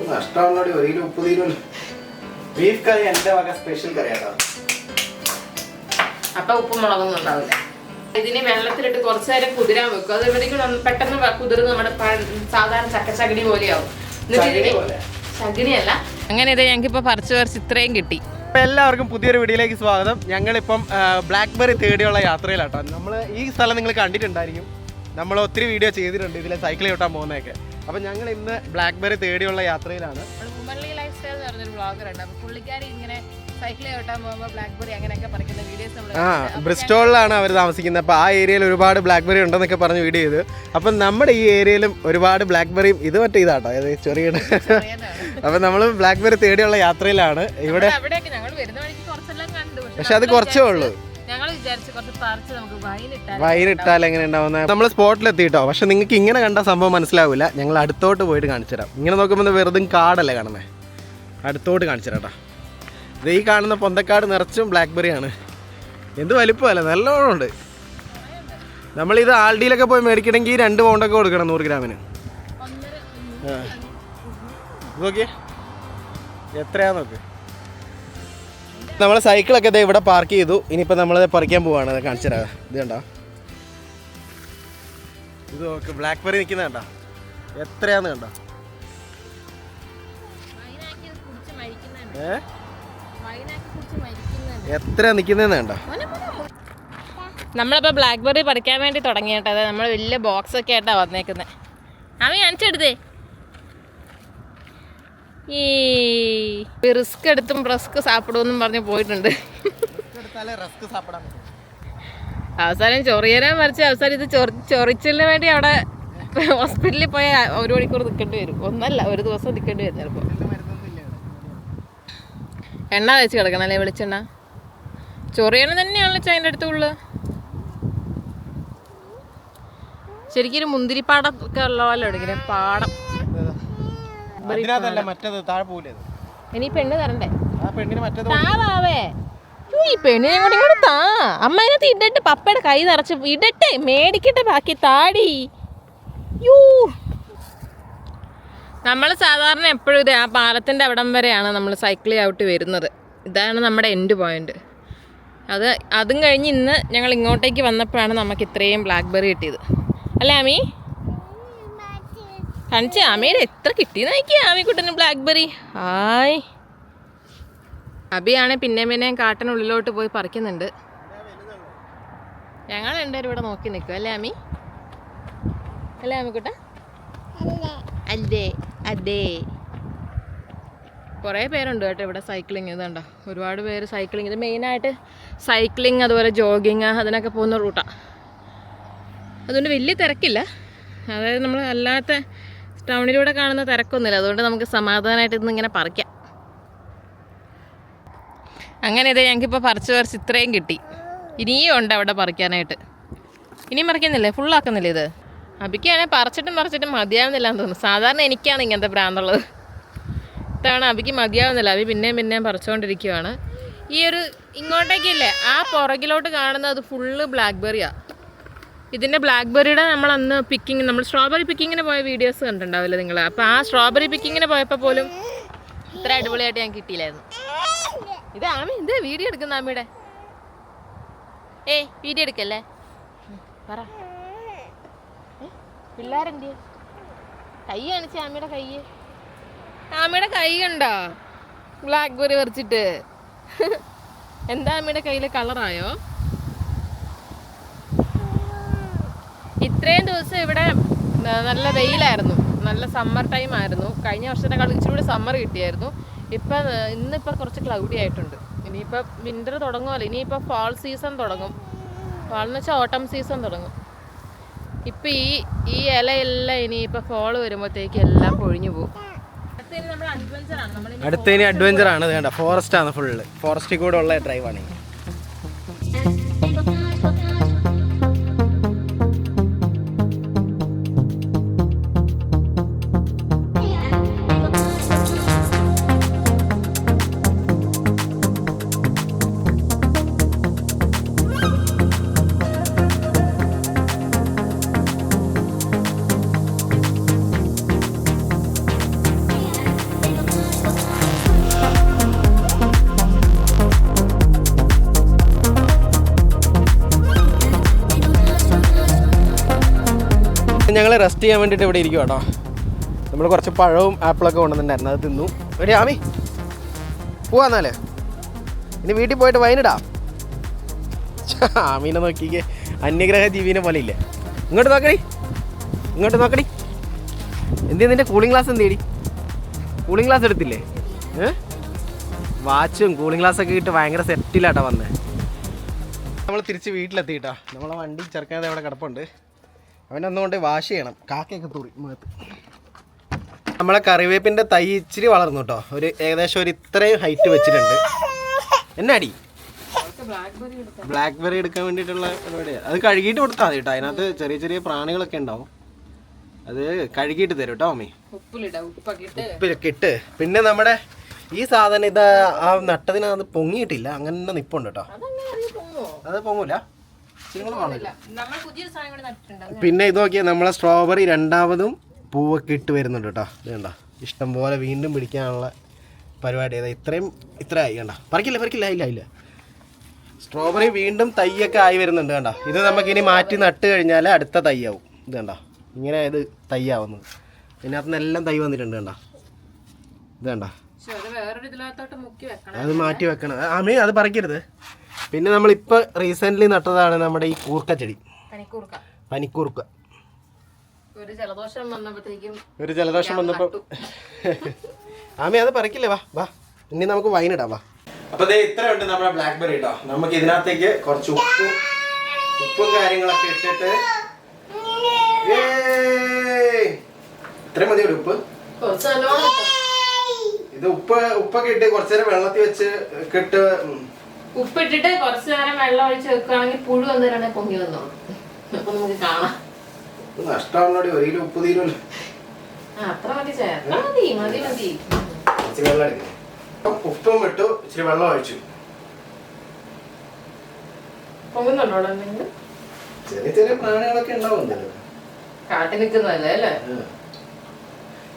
നഷ്ടമാണോടി ഒരു കിലോ ഉപ്പ് തീരുമല്ലോ ബീഫ് കറി എന്റെ വക സ്പെഷ്യൽ കറി കേട്ടോ അപ്പൊ ഉപ്പും മുളകൊന്നും ഉണ്ടാവില്ല. ഇതിനെ വെള്ളത്തിലിട്ട് കുറച്ചു നേരം കുതിരാൻ വെക്കും. അത് ഇവിടേക്ക് പെട്ടെന്ന് കുതിർന്ന് നമ്മുടെ സാധാരണ ചക്കച്ചകിടി പോലെയാവും. എന്നിട്ട് ഇതിനെ- പോലെ. ചകിരിയല്ല അങ്ങനെ ഇത് ഞങ്ങൾക്ക് ഇപ്പൊ പറിച്ചു പറിച്ച് ഇത്രയും കിട്ടി. അപ്പം എല്ലാവർക്കും പുതിയൊരു വീഡിയോയിലേക്ക് സ്വാഗതം. ഞങ്ങളിപ്പം ബ്ലാക്ക്ബെറി തേടിയുള്ള യാത്രയിലാട്ടോ. നമ്മൾ ഈ സ്ഥലം നിങ്ങൾ കണ്ടിട്ടുണ്ടായിരിക്കും. നമ്മൾ ഒത്തിരി വീഡിയോ ചെയ്തിട്ടുണ്ട്. ഇതിലെ സൈക്കിൾ ചവിട്ടാൻ പോകുന്നതൊക്കെ. അപ്പം ഞങ്ങൾ ഇന്ന് ബ്ലാക്ക്ബെറി തേടിയുള്ള യാത്രയിലാണ്. ഉമ്മള്ളി ലൈഫ് സ്റ്റൈൽ എന്ന് പറഞ്ഞൊരു ബ്ലോഗർ ഉണ്ട്. അപ്പോൾ പുള്ളിക്കാരി ഇങ്ങനെ സൈക്കിൾ ചവിട്ടാൻ പോകുമ്പോൾ ബ്ലാക്ക്ബെറി അങ്ങനെയൊക്കെ പറിക്കുന്ന വീഡിയോസ് നമ്മൾ ആ ബ്രിസ്റ്റോളിലാണ് അവർ താമസിക്കുന്നത്. അപ്പോൾ ആ ഏരിയയിൽ ഒരുപാട് ബ്ലാക്ക്ബെറി ഉണ്ടെന്നൊക്കെ പറഞ്ഞ് വീഡിയോ ചെയ്ത്. അപ്പം നമ്മുടെ ഈ ഏരിയയിലും ഒരുപാട് ബ്ലാക്ക്ബെറിയും ഇത് മറ്റേ ഇതാട്ടോ. അതായത് ചെറിയ അപ്പം നമ്മൾ ബ്ലാക്ക്ബെറി തേടിയുള്ള യാത്രയിലാണ്. ഇവിടെ അവിടെയൊക്കെ ഞങ്ങൾ വരുന്ന വഴിക്ക് കുറച്ചെല്ലാം കണ്ടു. പക്ഷെ അത് കുറച്ചേ ഉള്ളൂ. ഞങ്ങൾ വിചാരിച്ചു കുറച്ച് പറിച്ച് നമുക്ക് എങ്ങനെ ഉണ്ടാവുന്ന നമ്മൾ സ്പോട്ടിലെത്തിയിട്ടോ. പക്ഷെ നിങ്ങൾക്ക് ഇങ്ങനെ കണ്ട സംഭവം മനസ്സിലാവില്ല. ഞങ്ങൾ അടുത്തോട്ട് പോയിട്ട് കാണിച്ചു തരാം. ഇങ്ങനെ നോക്കുമ്പോൾ വെറുതും കാടല്ലേ കാണുന്നേ? അടുത്തോട്ട് കാണിച്ചു തരാട്ടാ ഇത് ഈ കാണുന്ന പൊന്തക്കാട് നിറച്ചും ബ്ലാക്ക്ബെറി ആണ്. എന്ത് വലിപ്പമല്ല? നല്ലോണം ഉണ്ട്. നമ്മളിത് ആൾഡിയിലൊക്കെ പോയി മേടിക്കണമെങ്കിൽ രണ്ട് പൗണ്ടൊക്കെ കൊടുക്കണം നൂറ് ഗ്രാമിന്. നോക്കിയേ. എത്രയാ നോക്ക്? നമ്മൾ സൈക്കിളൊക്കെ ഇതേ ഇവിടെ പാർക്ക് ചെയ്തു. ഇനിയിപ്പോൾ നമ്മൾ പറിക്കാൻ പോവാണ്. കാണിച്ചു തരാം. ഇത് കണ്ടോ? ഇത് നോക്ക് ബ്ലാക്ക് ബെറി നിൽക്കുന്ന കണ്ടോ? എത്രയാന്ന് കണ്ടോ? എത്ര നിൽക്കുന്നതെന്ന് കണ്ടോ? നമ്മളിപ്പോൾ ബ്ലാക്ക്ബെറി പറിക്കാൻ വേണ്ടി തുടങ്ങിയിട്ടത്. നമ്മൾ നമ്മൾ വലിയ ബോക്സ് ഒക്കെ ആയിട്ടാണ് വന്നേക്കുന്നത് അവൻ കാണിച്ചെടുത്തേ ഈ റിസ്ക് എടുത്തും റിസ്ക് സാപ്പിടുമെന്നും പറഞ്ഞ് പോയിട്ടുണ്ട്. അവസാനം ചൊറിയനെ മറിച്ച് അവസാനം ഇത് ചൊറി ചൊറിച്ചലിന് വേണ്ടി അവിടെ ഹോസ്പിറ്റലിൽ പോയ ഒരു മണിക്കൂർ നിൽക്കേണ്ടി വരും. ഒന്നല്ല ഒരു ദിവസം നിൽക്കേണ്ടി വരും ചിലപ്പോൾ എണ്ണ തേച്ച് കിടക്കണം അല്ലേ വെളിച്ചെണ്ണ? ചൊറിയണ തന്നെയാണല്ലോ അതിന്റെ ഉള്ളു. ശരിക്കും ഒരു മുന്തിരിപ്പാടം ഒക്കെ ഉള്ള പോലെ പാടം. അതിനകത്തല്ല മറ്റേത് താഴെ പോലെ ഇനി പെണ്ണ് തരണ്ടേ? ആ പെണ്ണിന് മറ്റേത് താവാവേ യ്യോ, ഈ പെണ്ണിനെ കൂടി ഇങ്ങോട്ട് താ. അമ്മ അതിനകത്ത് ഇടട്ടെ പപ്പയുടെ കൈ നിറച്ച് ഇടട്ടെ മേടിക്കട്ടെ ബാക്കി താടി. യൂ നമ്മൾ സാധാരണ എപ്പോഴും ഇത് ആ പാലത്തിന്റെ അവിടം വരെയാണ് നമ്മൾ സൈക്കിൾ ഔട്ട് വരുന്നത്. ഇതാണ് നമ്മുടെ എൻഡ് പോയിന്റ് അത് അതും കഴിഞ്ഞ് ഇന്ന് ഞങ്ങൾ ഇങ്ങോട്ടേക്ക് വന്നപ്പോഴാണ് നമുക്ക് ഇത്രയും ബ്ലാക്ക്ബെറി കിട്ടിയത്. അല്ലേ ആമി കാണിച്ച ആമയുടെ എത്ര കിട്ടിയെന്ന് നോക്കിയ ആമിക്കുട്ടന് ബ്ലാക്ക്ബെറി ഹായ്. അബിയാണെ പിന്നെ പിന്നെയും കാട്ടിനുള്ളിലോട്ട് പോയി പറിക്കുന്നുണ്ട്. ഞങ്ങൾ രണ്ടുപേരും ഇവിടെ നോക്കി നിൽക്കും. അല്ലേ അമ്മി അല്ലേ ആമിക്കുട്ട അല്ലേ. അതെ. കുറേ പേരുണ്ട് കേട്ടോ ഇവിടെ സൈക്ലിങ് ഇതുണ്ടോ ഒരുപാട് പേര് സൈക്ലിങ് ഇത് മെയിനായിട്ട് സൈക്ലിങ് അതുപോലെ ജോഗിങ് അതിനൊക്കെ പോകുന്ന റൂട്ടാണ് അതുകൊണ്ട് വലിയ തിരക്കില്ല. അതായത് നമ്മൾ അല്ലാത്ത ടൗണിലൂടെ കാണുന്ന തിരക്കൊന്നുമില്ല. അതുകൊണ്ട് നമുക്ക് സമാധാനമായിട്ട് ഇന്ന് ഇങ്ങനെ പറിക്കാം. അങ്ങനെ ഇതേ ഞങ്ങൾക്കിപ്പോൾ പറിച്ച് പറിച്ച് ഇത്രയും കിട്ടി. ഇനിയും ഉണ്ട് അവിടെ പറിക്കാനായിട്ട്. ഇനിയും പറിക്കുന്നില്ലേ ഫുള്ളാക്കുന്നില്ലേ ഇത്? അബിക്കാണെങ്കിൽ പറിച്ചിട്ടും പറിച്ചിട്ടും മതിയാവുന്നില്ല എന്ന് തോന്നുന്നു. സാധാരണ എനിക്കാണ് ഇങ്ങനത്തെ ഭ്രാന്തുള്ളത് ഇത്തവണ അബിക്ക് മതിയാവുന്നില്ല. അബി പിന്നെയും പിന്നെയും പറിച്ചുകൊണ്ടിരിക്കുവാണ് ഈ ഒരു ഇങ്ങോട്ടേക്കില്ലേ ആ പുറകിലോട്ട് കാണുന്നത് ഫുള്ള് ബ്ലാക്ക്ബെറിയാണ് ഇതിന്റെ ബ്ലാക്ക്ബെറിയുടെ നമ്മൾ അന്ന് പിക്കിങ് നമ്മൾ സ്ട്രോബെറി പിക്കിങ്ങിന് പോയ വീഡിയോസ് കണ്ടിട്ടുണ്ടാവില്ല നിങ്ങൾ അപ്പോൾ ആ സ്ട്രോബെറി പിക്കിങ്ങിന് പോയപ്പോൾ പോലും ഇത്ര അടിപൊളിയായിട്ട് ഞാൻ കിട്ടിയില്ലായിരുന്നു. ഇത് ആമി എന്ത് വീഡിയോ എടുക്കുന്ന ആമിയുടെ. ഏ വീഡിയോ എടുക്കല്ലേ? പറ. പിള്ളേരെന്ത് കൈ കാണിച്ച ആമിയുടെ കൈ ആമിയുടെ കൈ കണ്ടോ? ബ്ലാക്ക് ബെറി എന്താ ആമിയുടെ കയ്യിൽ കളറായോ ഇത്രയും ദിവസം ഇവിടെ നല്ല വെയിലായിരുന്നു. നല്ല സമ്മർ ടൈം ആയിരുന്നു. കഴിഞ്ഞ വർഷത്തെക്കാൾ ഇച്ചിരി കൂടി സമ്മർ കിട്ടിയായിരുന്നു. ഇപ്പം ഇന്നിപ്പോൾ കുറച്ച് ക്ലൗഡി ആയിട്ടുണ്ട്. ഇനിയിപ്പോൾ വിന്റർ തുടങ്ങുമല്ലോ. ഇനിയിപ്പോൾ ഫാൾ സീസൺ തുടങ്ങും. ഫാൾ എന്ന് വെച്ചാൽ ഓട്ടം സീസൺ തുടങ്ങും. ഇപ്പം ഈ ഈ ഇലയെല്ലാം ഇനിയിപ്പോൾ ഫോൾ വരുമ്പോഴത്തേക്ക് എല്ലാം പൊഴിഞ്ഞു പോകും നമ്മൾ അഡ്വഞ്ചറാണ് നമ്മൾ അടുത്ത ഇനി അഡ്വഞ്ചർ ആണ് ഇത് കണ്ട? ഫോറസ്റ്റ് ആണ് ഫുള്ള് ഫോറസ്റ്റിൽ കൂടെ ഉള്ള ഡ്രൈവാണ് അപ്പം ഞങ്ങൾ റെസ്റ്റ് ചെയ്യാൻ വേണ്ടിയിട്ട് ഇവിടെ ഇരിക്കും കേട്ടോ നമ്മൾ കുറച്ച് പഴവും ആപ്പിളൊക്കെ കൊണ്ടുവന്നിട്ടുണ്ടായിരുന്നു അത് തിന്നു. ഒരു ആമി പോവാ എന്നാലേ. ഇനി വീട്ടിൽ പോയിട്ട് വൈനിടാം ആമീനെ നോക്കിക്കേ. അന്യഗ്രഹ ജീവിനെ പോലെ ഇല്ലേ. ഇങ്ങോട്ട് നോക്കടി. ഇങ്ങോട്ട് നോക്കടി. എന്തി നിന്റെ കൂളിംഗ് ഗ്ലാസ് എന്തേടി കൂളിംഗ് ഗ്ലാസ് എടുത്തില്ലേ? വാച്ചും കൂളിംഗ് ഗ്ലാസ് ഒക്കെ ഇട്ട് ഭയങ്കര സെറ്റിലാട്ടോ വന്നേ. നമ്മൾ തിരിച്ച് വീട്ടിലെത്തിയിട്ടാ. നമ്മളെ വണ്ടി ചെറുക്കാതെ അവിടെ കിടപ്പുണ്ട്. അവനൊന്നുകൊണ്ട് വാഷ് ചെയ്യണം. കാക്കയൊക്കെ തൂറി മുഖത്ത് നമ്മളെ കറിവേപ്പിന്റെ തൈ ഇച്ചിരി വളർന്നു കേട്ടോ. ഒരു ഏകദേശം ഒരു ഇത്രയും ഹൈറ്റ് വെച്ചിട്ടുണ്ട്. എന്നാടി? ബ്ലാക്ക് ബെറി എടുക്കാൻ വേണ്ടിയിട്ടുള്ള പരിപാടിയാണ് അത് കഴുകിയിട്ട് കൊടുത്താൽ മതി കേട്ടോ. അതിനകത്ത് ചെറിയ ചെറിയ പ്രാണികളൊക്കെ ഉണ്ടാവും. അത് കഴുകിയിട്ട് തരും കേട്ടോ അമ്മി. ഉപ്പിലൊക്കെ ഇട്ട്. പിന്നെ നമ്മുടെ ഈ സാധനം ഇത് ആ നട്ടതിനകത്ത് പൊങ്ങിയിട്ടില്ല. അങ്ങനെ നിപ്പുണ്ട് കേട്ടോ. അത് പൊങ്ങൂല. പിന്നെ ഇത് നോക്കിയാൽ നമ്മളെ സ്ട്രോബെറി രണ്ടാമതും പൂവൊക്കെ ഇട്ട് വരുന്നുണ്ട് കേട്ടോ. ഇത് കണ്ടോ ഇഷ്ടം പോലെ വീണ്ടും പിടിക്കാനുള്ള പരിപാടി. ഏതാ ഇത്രയും ഇത്ര ആയി കണ്ട. പറിക്കില്ല പറിക്കില്ല ഇല്ല ഇല്ല. സ്ട്രോബെറി വീണ്ടും തൈയൊക്കെ ആയി വരുന്നുണ്ട് കണ്ട. ഇത് നമുക്കിനി മാറ്റി നട്ട് കഴിഞ്ഞാൽ അടുത്ത തൈയാവും. ഇത് കണ്ട ഇങ്ങനെ ഇത് തൈയാവുന്നത്. ഇതിനകത്ത് നിന്ന് എല്ലാം തൈ വന്നിട്ടുണ്ട് കണ്ട. ഇത് കണ്ട. അത് മാറ്റി വെക്കണം. ആമേ അത് പറിക്കരുത്. പിന്നെ നമ്മളിപ്പോൾ റീസെന്റ്ലി നട്ടതാണ് നമ്മുടെ ഈ കൂർക്ക ചെടി. പനിക്കൂർക്ക. ഒരു ജലദോഷം വന്നപ്പോഴത്തേക്കും ഒരു ജലദോഷം വന്നപ്പോൾ ആമി അത് പറിക്കില്ലേ വാ വാ. ഇനി നമുക്ക് വൈൻ ഇടാം വാ. അപ്പൊ ദേ ഇത്ര ഉണ്ട് നമ്മുടെ ബ്ലാക്ക് ബെറി കേട്ടോ നമുക്ക് ഇതിനകത്തേക്ക് കുറച്ച് ഉപ്പും ഉപ്പും കാര്യങ്ങളൊക്കെ ഇട്ടിട്ട് ഏയ്! ഇത്രയും മതി ഒരു ഉപ്പ്? ഇത് ഉപ്പ് ഉപ്പൊക്കെ ഇട്ട് കുറച്ചു നേരം വെള്ളത്തിൽ വെച്ച് കിട്ട് ഉപ്പിട്ടിട്ട് കുറച്ച് നേരം വെള്ളം ഒഴിച്ച് വെക്കുകയാണെങ്കിൽ പുഴു വന്നിട്ടാണ് പൊങ്ങി വന്നോളൂ അപ്പൊ നമുക്ക് കാണാം. നഷ്ടമാണോടി ഉപ്പ് തീരുമല്ലോ. അത്ര മതി ചേർത്താ മതി മതി മതി. കുറച്ച് വെള്ളം ഉപ്പും ഇട്ടു ഇച്ചിരി വെള്ളം ഒഴിച്ചു. പൊങ്ങുന്നുണ്ടോ ചെറിയ ചെറിയ പ്രാണികളൊക്കെ ഉണ്ടാവും കാട്ടിൽ കാട്ടി നിൽക്കുന്നതല്ലേ അല്ലേ?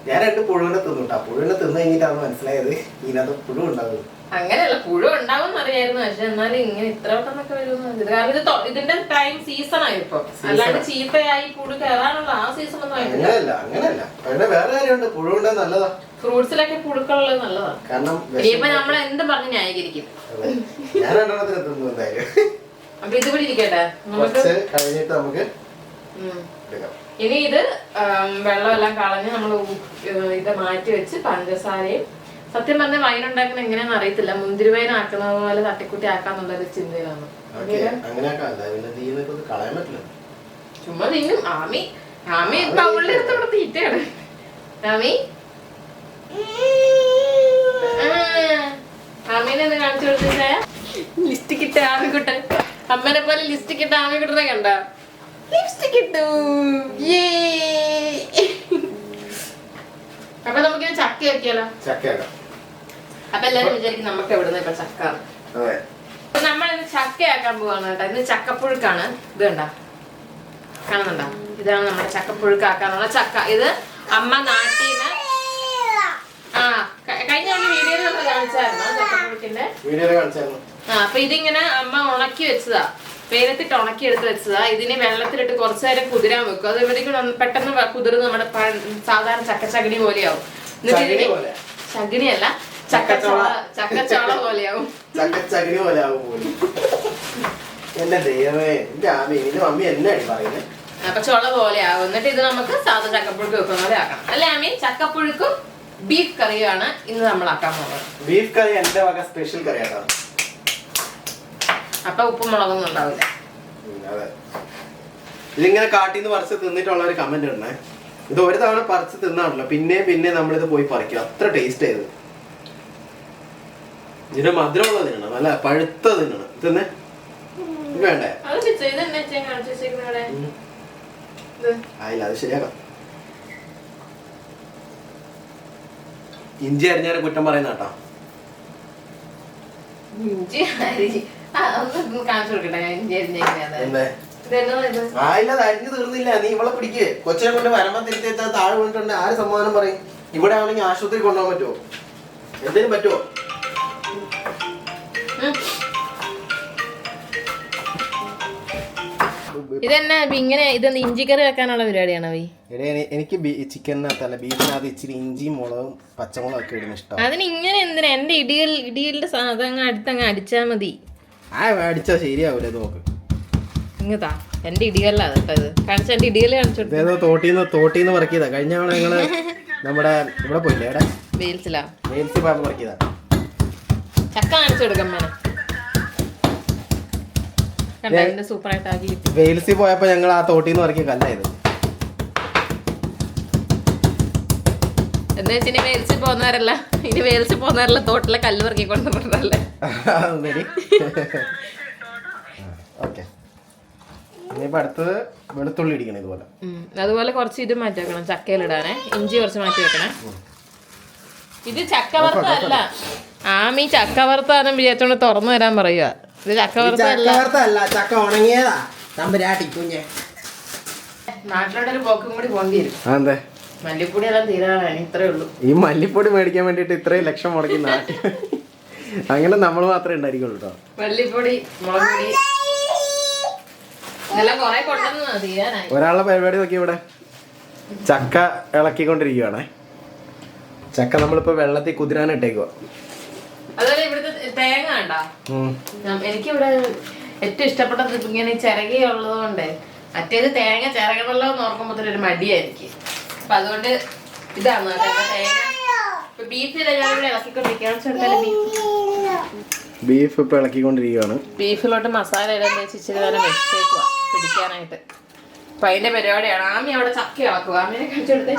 ഞാൻ രണ്ട് പുഴുവിനെ തിന്നുട്ടാ. പുഴുവിനെ തിന്നു കഴിഞ്ഞിട്ടാണ് മനസ്സിലായത് ഇതിനകത്ത് പുഴു ഉണ്ടാവും അങ്ങനെയല്ല പുഴു ഉണ്ടാവും അറിയായിരുന്നു. പക്ഷെ എന്നാലും ഇങ്ങനെ ഇത്ര പെട്ടെന്നൊക്കെ വരുമെന്ന് കാരണം ഇത് ഇതിന്റെ ടൈം സീസൺ ആയി ഇപ്പൊ. അല്ലാണ്ട് ചീത്തയായി പുഴു കയറാനുള്ള ആ സീസൺ ഒന്നും അങ്ങനെയല്ല അങ്ങനെയല്ല. വേറെ കാര്യമുണ്ട്. പുഴു ഉണ്ടാ നല്ലതാ. ഫ്രൂട്ട്സിലൊക്കെ പുഴുക്കളുള്ളത് നല്ലതാ. കാരണം ഇനിയിപ്പൊ നമ്മൾ എന്ത് പറഞ്ഞ് ന്യായീകരിക്കും? അതെ. ഞാൻ രണ്ടെണ്ണത്തിന് തിന്നു എന്തായാലും. അപ്പൊ ഇത് കൂടി ഇരിക്കട്ടെ. നമുക്ക് കഴിഞ്ഞിട്ട് നമുക്ക് എടുക്കാം. ഇനി ഇത് വെള്ളമെല്ലാം കളഞ്ഞ് നമ്മൾ ഇത് മാറ്റി വെച്ച് പഞ്ചസാരയും സത്യം പറഞ്ഞ വൈൻ ഉണ്ടാക്കുന്ന എങ്ങനെയാന്ന് അറിയത്തില്ല. മുന്തിരി വൈൻ ആക്കുന്നത് പോലെ തട്ടിക്കുട്ടി ആക്കാന്നുള്ള ഒരു ചിന്തയിലാണ് ചുമ്മാ തിന്നും ആമി ആമി ബൗളിൽ എടുത്ത് ഇവിടെ തീറ്റയാണ്. ആമി? ആമീനെ ഒന്ന് കാണിച്ചു കൊടുത്തില്ലേ ലിസ്റ്റ് ഇട്ട ആമിക്കുട്ടൻ. അമ്മനെ പോലെ ലിസ്റ്റ് കിട്ട ആമിക്കുട്ടനെ കണ്ട? ലിപ്സ്റ്റിക് ഇട്ടു. Yay! അപ്പൊ നമുക്ക് ചക്ക ആക്കിയാലോ? ചക്കയാക്കാം. അപ്പൊ എല്ലാരും വിചാരിക്കും നമുക്ക് എവിടുന്ന ഇപ്പൊ ചക്ക? അതെ. നമ്മൾ ഇന്ന് ചക്കയാക്കാൻ പോവാണ് കേട്ടോ. ഇന്ന് ചക്കപ്പുഴുക്കാണ്. ഇത് കണ്ട? കാണുന്നുണ്ടോ? ഇതാണ് നമ്മുടെ ചക്കപ്പുഴുക്കാക്കാനുള്ള ചക്ക. ഇത് അമ്മ നാട്ടീന്ന് ആ കഴിഞ്ഞ ഒരു വീഡിയോയിൽ നമ്മൾ കാണിച്ചായിരുന്നു ചക്കപ്പുഴുക്കിന്റെ. വീഡിയോയിൽ കാണിച്ചായിരുന്നു. ആ അപ്പൊ ഇതിങ്ങനെ അമ്മ ഉണക്കി വെച്ചതാ. വെയിലത്തിട്ട് ഉണക്കി എടുത്ത് വെച്ചതാ. ഇതിനെ വെള്ളത്തിലിട്ട് കുറച്ചു നേരം കുതിരാൻ വെക്കും. അത് ഇവിടേക്ക് പെട്ടെന്ന് കുതിർന്ന് നമ്മുടെ സാധാരണ ചക്കച്ചകിണി പോലെയാവും. ചകിനിയല്ല ചക്കച്ചോള. ചക്കച്ചോള പോലെയാവും. ചക്ക ചകിരി പോലെ. ആവും പോലും എന്റെ ദൈവമേ എന്റെ ആമി ഇത് മമ്മി എന്നാടി പറയുന്നത് അപ്പൊ ചുള പോലെ ആവും എന്നിട്ട് ഇത് നമുക്ക് സാധാ ചക്കപ്പുഴുക്ക് വെക്കുന്ന പോലെ ആക്കണം. അല്ലേ അമ്മി ചക്കപ്പുഴുക്കും ബീഫ് കറിയുമാണ് ഇന്ന് നമ്മൾ ആക്കാൻ പോകുന്നത്. ബീഫ് കറി എന്റെ വക സ്പെഷ്യൽ കറി ആട്ടോ അപ്പൊ ഉപ്പും മുളകൊന്നും ഉണ്ടാവില്ല അതെ. ഇതിങ്ങനെ കാട്ടിന്ന് പറിച്ച് തിന്നിട്ടുള്ള ഒരു കമന്റ് ഉണ്ടേ ഇത് ഒരു തവണ പറിച്ച് തിന്നാണല്ലോ. പിന്നെ പിന്നെ നമ്മളിത് പോയി പറിക്കും. അത്ര ടേസ്റ്റ് ആയത് ഇതിന് മധുരമുള്ള തിന്നണം അല്ല? പഴുത്ത തിന്നണം. തിന്നെ? വേണ്ടേ. ആയില്ല അത് ശരിയാക്കാം. ഇഞ്ചി അരിഞ്ഞാലും കുറ്റം പറയുന്ന കേട്ടോ. ഇഞ്ചി ഇത്? ആയില്ല അത് അരിഞ്ഞു തീർന്നില്ല. നീ ഇവളെ പിടിക്ക്. കൊച്ചിനെ കൊണ്ട് വരമ്പ തിരിച്ചു താഴെ വീണിട്ടുണ്ട്. ആര് സമ്മാനം പറയും? ഇവിടെ ആണെങ്കിൽ ആശുപത്രി കൊണ്ടുപോകാൻ പറ്റുമോ? എന്തേലും പറ്റുമോ? ഇതെന്നെ ഇങ്ങനെ ഇതെന്ത് ഇഞ്ചിക്കറി വെക്കാനുള്ള പരിപാടിയാണോ ഈ? എനിക്ക് ചിക്കനകത്തല്ല ബീഫിനകത്ത് ഇച്ചിരി ഇഞ്ചിയും മുളകും പച്ചമുളകും ഒക്കെ ഇടുന്ന ഇഷ്ടം. അതിന് ഇങ്ങനെ എന്തിനാ? എന്റെ ഇടിയൽ ഇടിയലിന്റെ സാധനങ്ങൾ അടുത്തങ്ങ് അടിച്ചാൽ മതി. ആ അടിച്ചാൽ ശരിയാവൂല നോക്ക്. ഇങ്ങതാ എന്റെ ഇടിയല്ല കേട്ടോ ഇത്. കാണിച്ച എന്റെ ഇടിയൽ കാണിച്ചു തോട്ടീന്ന് തോട്ടീന്ന് പറക്കിയതാ. കഴിഞ്ഞ തവണ ഞങ്ങൾ നമ്മുടെ ഇവിടെ പോയില്ലേ എവിടെ? വെയിൽസിലാ. വെയിൽസിൽ പറക്കിയതാ. ചക്ക കാണിച്ചു സൂപ്പറായിട്ട് പോയപ്പോ ഞങ്ങൾ ആ തോട്ടിന്ന് പറക്കിയ കല്ലായത് എന്ന് വെച്ചാൽ ഇനി വെയിൽസിൽ പോകുന്നവരല്ല. ഇനി വെയിൽസിൽ പോകുന്നവരല്ല തോട്ടിലെ കല്ല് പെറുക്കി കൊണ്ടുവന്നിട്ടല്ലേ ഓക്കെ. ഇനിയിപ്പോ അടുത്തത് വെളുത്തുള്ളി ഇടിക്കണം ഇതുപോലെ. അതുപോലെ കുറച്ച് ഇത് മാറ്റി വെക്കണം ഇടാനെ ഇഞ്ചി കുറച്ച് മാറ്റി വെക്കണേ. ഇത് ചക്ക വറുത്തല്ല ആമി ചക്ക വറുത്താനും വിചാരിച്ചോണ്ട് തുറന്നു തരാൻ പറയുക ഇത് ചക്ക വറുത്തല്ല ചക്കവറുത്തല്ല ചക്ക ഉണങ്ങിയതാ. തമ്പരാട്ടി കുഞ്ഞെ. നാട്ടിലോട്ട് ഒരു പോക്കും കൂടി പോണ്ടി വരും. അതെ ഈ മല്ലിപ്പൊടി മേടിക്കാൻ വേണ്ടിട്ട് ഇത്രയും ലക്ഷം മുടക്കി നാട്ടി. അങ്ങനെ നമ്മൾ മാത്രമേ ഉണ്ടായിരിക്കുള്ളൂ കേട്ടോ മല്ലിപ്പൊടി ഒരാളുടെ പരിപാടി നോക്കി ഇവിടെ. ചക്ക ഇളക്കിക്കൊണ്ടിരിക്കുവാണേ. ചക്ക നമ്മളിപ്പോ വെള്ളത്തിൽ അതുപോലെ ഇവിടുത്തെ തേങ്ങ എനിക്കിവിടെ ഏറ്റവും ഇഷ്ടപ്പെട്ടത് ഇങ്ങനെ ചിരകിയുള്ളത് കൊണ്ട് മറ്റേത് തേങ്ങ ചിരകണല്ലോ എന്ന് ഓർക്കുമ്പോ ഒരു മടിയായിരിക്കും അപ്പൊ അതുകൊണ്ട് ഇതാണ് തേങ്ങ. ഇപ്പൊ ബീഫ് ഞാൻ ഇവിടെ ഇളക്കിക്കൊണ്ടിരിക്കുകയാണ്. ബീഫ് ഇപ്പൊ ഇളക്കിക്കൊണ്ടിരിക്കുവാണ് ബീഫിലോട്ട് മസാല ഇടാൻ വെച്ച് ഇച്ചിരി നേരം വെച്ചേക്കുക പിടിക്കാനായിട്ട്. അപ്പൊ അതിന്റെ പരിപാടിയാണ്. ആമി അവിടെ ചക്ക ഇളക്കുക ആമിനെ കഴിച്ചെടുത്ത്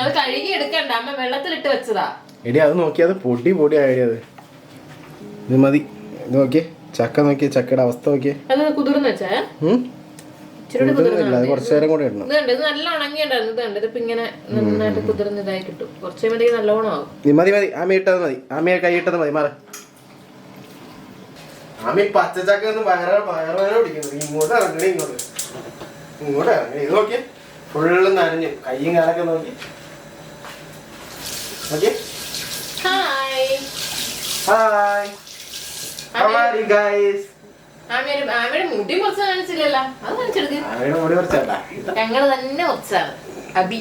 അത് കഴുകി എടുക്കണ്ട. അമ്മ വെള്ളത്തിലിട്ട് വെച്ചതാ. എടി അത് നോക്കിയത് പൊടി പൊടി ആയത് ഇത് മതി. നോക്കിയേ ചക്ക നോക്കിയേ ചക്കയുടെ അവസ്ഥ നോക്കിയേ. അത് കുതിർന്ന് വെച്ചേ? അത് കുറച്ചു നേരം കൂടെ ഇടണം. ഇത് കണ്ട് ഇത് നല്ല ഉണങ്ങിയുണ്ടായിരുന്നു ഇത് ഇതിപ്പോ ഇങ്ങനെ നന്നായിട്ട് കുതിർന്ന് ഇതായി കിട്ടും. കുറച്ച് കഴിയുമ്പോഴത്തേക്ക് നല്ലോണം ആവും. നീ മതി മതി. ആമി ഇട്ടത് മതി. ആമിയെ കൈ ഇട്ടത് മതി. മാറ. ആമി പച്ചച്ചക്ക ഒന്ന് വയറ വയറുവേന പിടിക്കുന്നു. ഇങ്ങോട്ട് ഇറങ്ങണേ ഇങ്ങോട്ട്. ഇങ്ങോട്ട് ഇറങ്ങണേ ഇത് നോക്കിയേ ഫുള്ള് നനഞ്ഞു. കൈയും കാലൊക്കെ നോക്കി. നോക്കിയേ hi hi How are you guys? ആമിയുടെ മുടി കുറച്ച് കാണിച്ചില്ലല്ലോ. അത് കാണിച്ചെടുക്ക്. ആമിയുടെ മുടി കുറച്ചേട്ടാ ഞങ്ങൾ തന്നെ കുറച്ചാണ് അബി.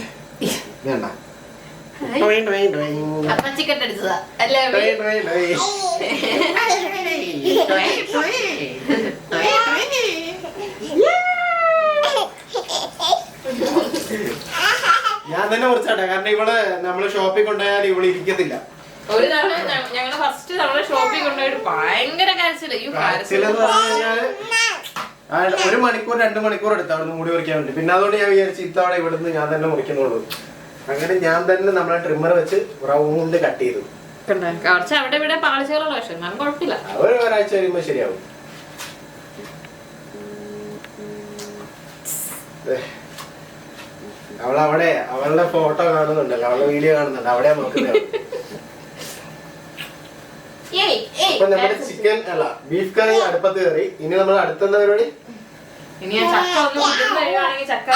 വേണ്ട. അല്ലേ ഞാൻ തന്നെ കുറച്ചാട്ടെ കാരണം ഇവൾ നമ്മൾ ഷോപ്പിൽ കൊണ്ടുപോയാൽ ഇവൾ ഇരിക്കത്തില്ല. ഒരു തവണ ഞങ്ങൾ ഫസ്റ്റ് തവണ ഷോപ്പിൽ കൊണ്ടുപോയിട്ട് ഭയങ്കര കരച്ചില്ല ഈ കരച്ചിലെന്ന് പറഞ്ഞു കഴിഞ്ഞാൽ ആ, ഒരു മണിക്കൂർ രണ്ട് മണിക്കൂർ എടുത്തു അവിടെ മുടി മുറിക്കാൻ വേണ്ടി. പിന്നെ അതുകൊണ്ട് ഞാൻ വിചാരിച്ചു ഇത്തവണ ഇവിടുന്ന് ഞാൻ തന്നെ മുറിക്കുന്നുള്ളൂ. അങ്ങനെ ഞാൻ തന്നെ നമ്മളെ ട്രിമ്മർ വെച്ച് റൗണ്ട് കട്ട് ചെയ്തു. കുറച്ച് അവിടെ ഇവിടെ പാളിച്ചകളുള്ള പക്ഷെ എന്നാലും കുഴപ്പമില്ല. അവർ ഒരാഴ്ച കഴിയുമ്പോ ശരിയാവും. അവളവിടെ അവളുടെ ഫോട്ടോ കാണുന്നുണ്ടല്ലോ. അവളുടെ വീഡിയോ കാണുന്നുണ്ട് അവിടെ നോക്കുന്നത് അപ്പൊ നമ്മുടെ ചിക്കൻ അല്ല ബീഫ് കറി അടുപ്പത്ത് കയറി. ഇനി നമ്മൾ അടുത്തെന്താ പരിപാടി? ഇനി ഞാൻ ചക്ക ഒന്ന് കുതിർന്ന് ചക്ക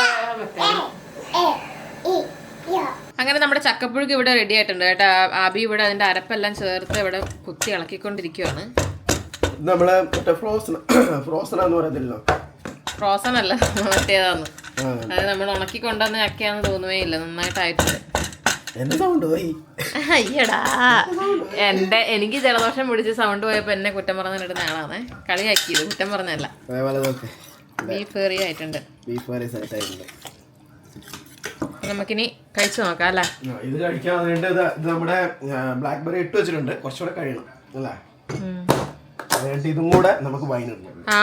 അങ്ങനെ നമ്മുടെ ചക്കപ്പുഴുക്ക് ഇവിടെ റെഡി ആയിട്ടുണ്ട്. കേട്ടോ ആബി ഇവിടെ അതിന്റെ അരപ്പെല്ലാം ചേർത്ത് ഇവിടെ കുത്തി ഇളക്കിക്കൊണ്ടിരിക്കുവാണ്. ഇത് നമ്മൾ മറ്റേ ഫ്രോസൺ ഫ്രോസൺ എന്ന് പറയത്തില്ലോ ഫ്രോസൺ അല്ല മറ്റേതാന്ന്. അത് നമ്മൾ ഉണക്കി കൊണ്ടുവന്ന ചക്കയാന്ന് തോന്നുവേ ഇല്ല നന്നായിട്ടായിട്ടുണ്ട്. അയ്യടാ എന്റെ എനിക്ക് ജലദോഷം പിടിച്ച് സൗണ്ട് പോയപ്പോ എന്നെ കുറ്റം പറഞ്ഞിടുന്ന ആളാണ് കളിയാക്കിയത് കുറ്റം പറഞ്ഞല്ല ബീഫ് കറി ആയിട്ടുണ്ട്. ബീഫ് കറി സെറ്റ് ആയിട്ടുണ്ട് നമുക്കിനി കഴിച്ചു നോക്കാം അല്ലേ? ഇത് കഴിക്കാൻ വേണ്ടി നമ്മുടെ ബ്ലാക്ക് ബെറി ഇട്ട് വെച്ചിട്ടുണ്ട്. കുറച്ചുകൂടെ കഴിയണം അല്ലേ? അതുകൊണ്ട് ഇതും കൂടെ നമുക്ക്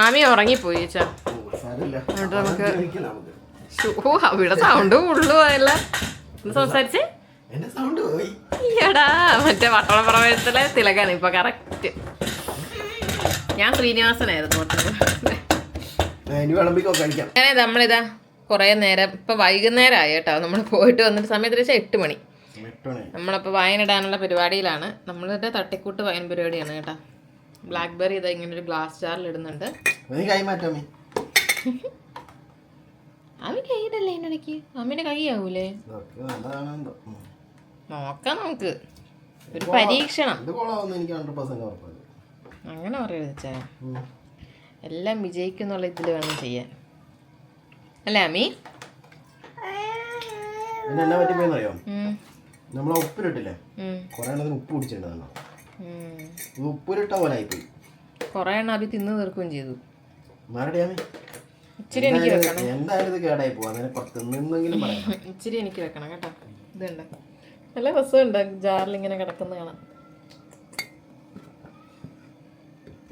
ആമി ഉറങ്ങിപ്പോയി നമുക്ക് കഴിക്കാം നമുക്ക്. ഓ അവിടെ സൗണ്ട് ഉള്ളു അല്ല സംസാരിച്ചേ. എന്റെ സൗണ്ട് പോയി. എടാ മറ്റേ വട്ടളപ്രവേശത്തിലെ തിലകാണ് ഇപ്പൊ കറക്റ്റ് ഞാൻ ശ്രീനിവാസനായിരുന്നു ഇനി വിളമ്പിക്കോ കഴിക്കാം. അങ്ങനെ നമ്മളിതാ കുറേ നേരം ഇപ്പൊ വൈകുന്നേരമായി കേട്ടോ. നമ്മൾ പോയിട്ട് വന്നിട്ട് സമയത്ത് വെച്ചാൽ എട്ട് മണി. നമ്മളപ്പോൾ വൈൻ ഇടാനുള്ള പരിപാടിയിലാണ്. നമ്മളുടെ തട്ടിക്കൂട്ട് വൈൻ പരിപാടിയാണ് കേട്ടോ. ബ്ലാക്ക് ബെറി ഇതാ ഇങ്ങനെ ഒരു ഗ്ലാസ് ജാറിൽ ഇടുന്നുണ്ട്. അവൻ കൈയിടല്ലേ എന്റെ ഇടയ്ക്ക് കൈ ആവൂലേ. നോക്കാം നമുക്ക് ഒരു പരീക്ഷണം. അങ്ങനെ പറയരുത് ചേ. എല്ലാം വിജയിക്കുന്നുള്ള ഇതിൽ വേണം ചെയ്യാൻ. അല്ലേ അമ്മി? എന്നാ ഉപ്പിലിട്ടില്ലേ? കുറേ എണ്ണത്തിന് ഉപ്പ് പിടിച്ചിട്ടുണ്ടായിരുന്നു ഉപ്പിലിട്ട പോലെ ആയിപ്പോയി. കുറേ എണ്ണം അഭി തിന്ന് തീർക്കുകയും ചെയ്തു. ഇച്ചിരി എനിക്ക് വെക്കണം. എന്തായാലും ഇത് കേടായി പോവാ. പറയാം ഇച്ചിരി എനിക്ക് വെക്കണം കേട്ടോ. ഇതുണ്ട്. നല്ല രസമുണ്ട് ജാറിൽ ഇങ്ങനെ കിടക്കുന്ന കാണാം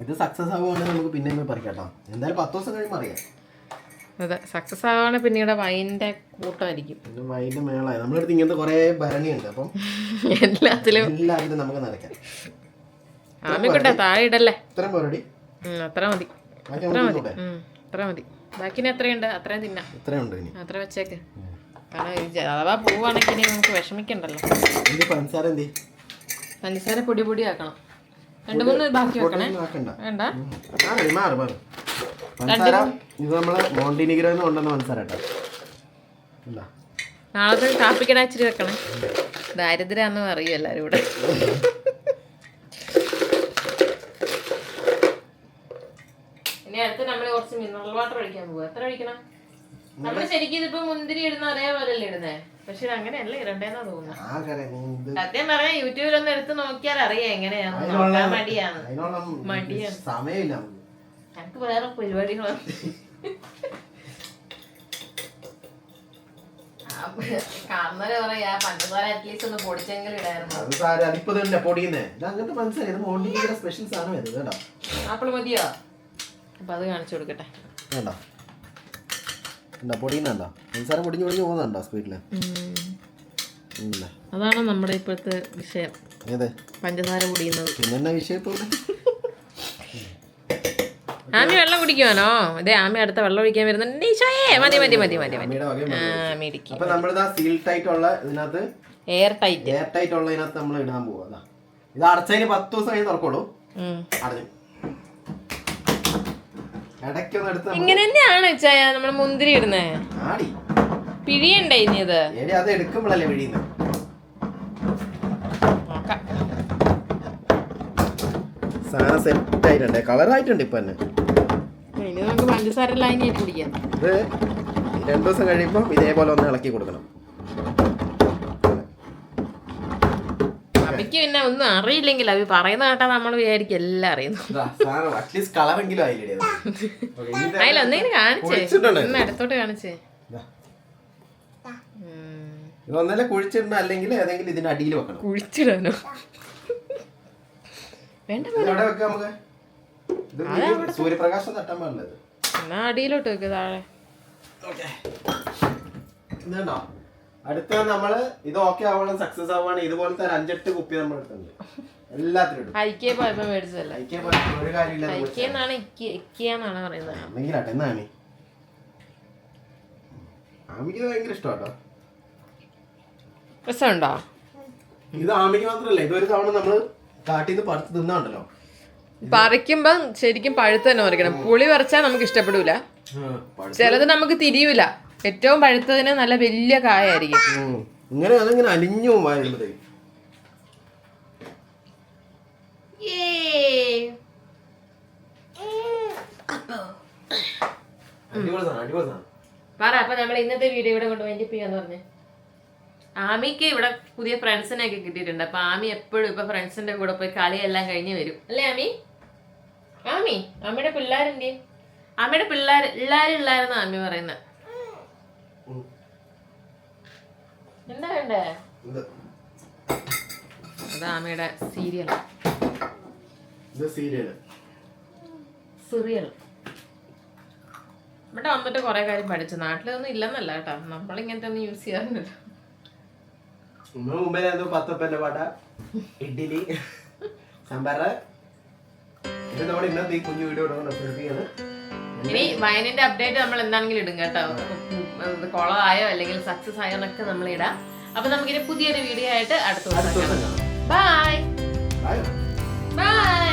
ഇത് സക്സസ് ആവുകയാണെങ്കിൽ നമുക്ക് പിന്നെ പറിക്കാട്ടോ എന്തായാലും പത്ത് ദിവസം കഴിയുമ്പോൾ അറിയാം. അതെ സക്സസ് ആവുകയാണെങ്കിൽ പിന്നീട് വൈന്റെ കൂട്ടമായിരിക്കും പിന്നെ വൈകിട്ട് മേളായി. നമ്മളടുത്ത് ഇങ്ങനത്തെ കുറേ ഭരണിയുണ്ട്. അപ്പം എല്ലാത്തിലും. എല്ലാത്തിലും നമുക്ക് നിറയ്ക്കാം ആമിക്കോട്ടെ താഴെ ഇടല്ലേ? ഇത്രയും പോരടി. അത്ര മതി. അത്ര മതി. അത്ര മതി. ബാക്കിന് എത്രയുണ്ട്? അത്രയും തിന്നാം. ഇത്രയും ഉണ്ട് ഇനി. അത്ര വെച്ചേക്ക്. കാരണം ഈ ജ- അഥവാ പോവാണെങ്കിൽ ഇനി നമുക്ക് വിഷമിക്കണ്ടല്ലോ. പഞ്ചസാര എന്ത് പഞ്ചസാര പൊടി പൊടി ആക്കണം. രണ്ട് മൂന്ന് ബാക്കി വെക്കണേ. വേണ്ട. മാറി മാറി പഞ്ചസാര ഇത് നമ്മളെ മോണ്ടിനിഗ്രോ എന്ന് കൊണ്ടുവന്ന പഞ്ചസാര കേട്ടോ. നാളത്തെ കാപ്പിക്കട ഇച്ചിരി വെക്കണേ. ദാരിദ്ര്യാന്ന് അറിയും എല്ലാരും ഇവിടെ ഇനി അടുത്ത് നമ്മൾ കുറച്ച് മിനറൽ വാട്ടർ ഒഴിക്കാൻ പോകും എത്ര ഒഴിക്കണം? നമ്മൾ ശരിക്കും ഇതിപ്പോ മുന്തിരി ഇടുന്ന അതേപോലല്ലേ ഇടുന്നേ? പക്ഷെ അങ്ങനെയല്ല ഇടണ്ടേന്നാ സത്യം പറയാം യൂട്യൂബിലൊന്ന് എടുത്ത് നോക്കിയാൽ അറിയാം എങ്ങനെയാന്ന്. മടിയാണ്. മടിയാണ്. സമയമില്ല. നമുക്ക്. ഞങ്ങൾക്ക് വേറെ പരിപാടികളാണ് കാണുന്നവരെ പറയാ പഞ്ചസാര അറ്റ്ലീസ്റ്റ് ഒന്ന് പൊടിച്ചെങ്കിലും ഇടായിരുന്നു. അത് സാരം അതിപ്പോ തന്നെ പൊടിയുന്നേ. ഇത് അങ്ങനത്തെ മനസ്സിലായി. ഇത് മോണ്ടിനിഗ്രോ സ്പെഷ്യൽ സാധനം ഇത് കേട്ടോ. ആപ്പിൾ മതിയോ? അപ്പൊ അത് കാണിച്ചു കൊടുക്കട്ടെ. വേണ്ട. എന്താ പൊടിയുന്നുണ്ടോ? പൊടിഞ്ഞ് പൊടിഞ്ഞ് പോകുന്നുണ്ടോ സ്പീഡിൽ? ഇല്ല. അതാണ് നമ്മുടെ ഇപ്പോഴത്തെ വിഷയം. ഏത്? പഞ്ചസാര പൊടിയുന്നത്. പിന്നെ എന്നാ വിഷയം ഇപ്പൊ ആമി വെള്ളം കുടിക്കുവാനോ അതെ ആമി അടുത്ത വെള്ളം ഒഴിക്കാൻ വരുന്നുണ്ട്. ഈശോയേ മതി മതി മതി മതി അപ്പൊ നമ്മളിതാ സീൽ ടൈറ്റ് ഉള്ള ഇതിനകത്ത് എയർ ടൈറ്റ് എയർ ടൈറ്റ് ഉള്ള ഇതിനകത്ത് നമ്മൾ ഇടാൻ പോവാ. ഇത് അടച്ചതിന് പത്ത് ദിവസം കഴിഞ്ഞ് തുറക്കോളൂ അടഞ്ഞു. ഇങ്ങനെ തന്നെയാണ് വെച്ചായ നമ്മൾ മുന്തിരി ഇടുന്നേ. പിഴിയണ്ടേ ഇനി ഇത്? അത് എടുക്കുമ്പോഴല്ലേ വെടിയുന്നത് സാധനം സെറ്റ് ആയിട്ടുണ്ട് കളർ ആയിട്ടുണ്ട് ഇപ്പൊ തന്നെ. ഇനി നമുക്ക് പഞ്ചസാര ലൈനായിട്ട് കുടിക്കാം ഇത് രണ്ടു ദിവസം കഴിയുമ്പോൾ ഇതേപോലെ ഒന്ന് ഇളക്കി കൊടുക്കണം. അമ്മയ്ക്ക് പിന്നെ ഒന്നും അറിയില്ലെങ്കിൽ അത് പറയുന്ന കേട്ടാ നമ്മൾ വിചാരിക്കും എല്ലാം അറിയുന്നു. അറ്റ്ലീസ്റ്റ് കളറെങ്കിലും അതിലൊന്നെങ്കിലും കാണിച്ചേ. ഒന്ന് അടുത്തോട്ട് കാണിച്ചേ. ഒന്നല്ല കുഴിച്ചിടണം? അല്ലെങ്കിൽ ഏതെങ്കിലും ഇതിന്റെ അടിയിൽ വെക്കണം? കുഴിച്ചിടാനോ? വേണ്ട വെക്കാം നമുക്ക്? സൂര്യപ്രകാശം തട്ടാൻ പാടില്ല എന്നാ അടിയിലോട്ട് വെക്ക് താഴെ. ഇതുണ്ടോ? അടുത്ത നമ്മൾ ഇത് ഓക്കെ ആവണം സക്സസ് ആവാണ് ഇതുപോലത്തെ ഒരു അഞ്ചെട്ട് കുപ്പി നമ്മൾ എടുത്തിട്ടുണ്ട്. എല്ലാത്തിനും ഐക്യ പോയപ്പോ മേടിച്ചതല്ല? ഒരു കാര്യമില്ല ഐക്യ എന്നാണ് ഇക്യ എന്നാണ് പറയുന്നത്? എന്തെങ്കിലും എന്നാ ആമി ആമിക്ക് ഇത് ഭയങ്കര ഇഷ്ടമാട്ടോ. രസമുണ്ടോ? ഇത് ആമിക്ക് മാത്രല്ല ഇതൊരു തവണ നമ്മൾ കാട്ടിൽ നിന്ന് പറിച്ച് തിന്നാണ്ടല്ലോ. പറിക്കുമ്പോ ശരിക്കും പഴുത്ത് തന്നെ പറിക്കണം. പുളി പറിച്ചാൽ നമുക്ക് ഇഷ്ടപ്പെടൂല. ചിലത് നമുക്ക് തിരിയൂല. ഏറ്റവും പഴുത്തതിന് നല്ല വലിയ കായായിരിക്കും. ഇങ്ങനെ അതിങ്ങനെ അലിഞ്ഞു പറ അപ്പൊ നമ്മൾ ഇന്നത്തെ വീഡിയോ ഇവിടെ കൊണ്ട് ചെയ്യാന്ന് പറഞ്ഞേ. ആമിക്ക് ഇവിടെ പുതിയ ഫ്രണ്ട്സിനെ ഒക്കെ കിട്ടിയിട്ടുണ്ട്. അപ്പൊ ആമി എപ്പോഴും ഇപ്പൊ ഫ്രണ്ട്സിന്റെ കൂടെ പോയി കളിയെല്ലാം കഴിഞ്ഞ് വരും. അല്ലേ ആമി? ആമി അമ്മയുടെ പിള്ളേരെന്തേ? അമ്മയുടെ പിള്ളേർ എല്ലാരും ഇല്ലായിരുന്നു ആമി പറയുന്നത് എന്താ വേണ്ടേ? ഇത് അത് സീരിയൽ. സിറിയൽ. ഇവിടെ വന്നിട്ട് കുറെ കാര്യം പഠിച്ചു. നാട്ടിലൊന്നും ഇല്ലെന്നല്ല കേട്ടോ. നമ്മളിങ്ങനത്തെ ഒന്നും യൂസ് പത്തപ്പന്റെ പാട്ട. ഇഡ്ഡലി ഇത് ഇന്നത്തെ ഈ കുഞ്ഞു വീഡിയോ ഇനി വയനിന്റെ അപ്ഡേറ്റ് നമ്മൾ എന്താണെങ്കിലും ഇടും കേട്ടോ. കുളമായോ അല്ലെങ്കിൽ സക്സസ് ആയോ എന്നൊക്കെ നമ്മൾ ഇടാം അപ്പൊ നമുക്കിനി പുതിയൊരു വീഡിയോ ആയിട്ട് അടുത്ത ദിവസം ബൈ ബൈ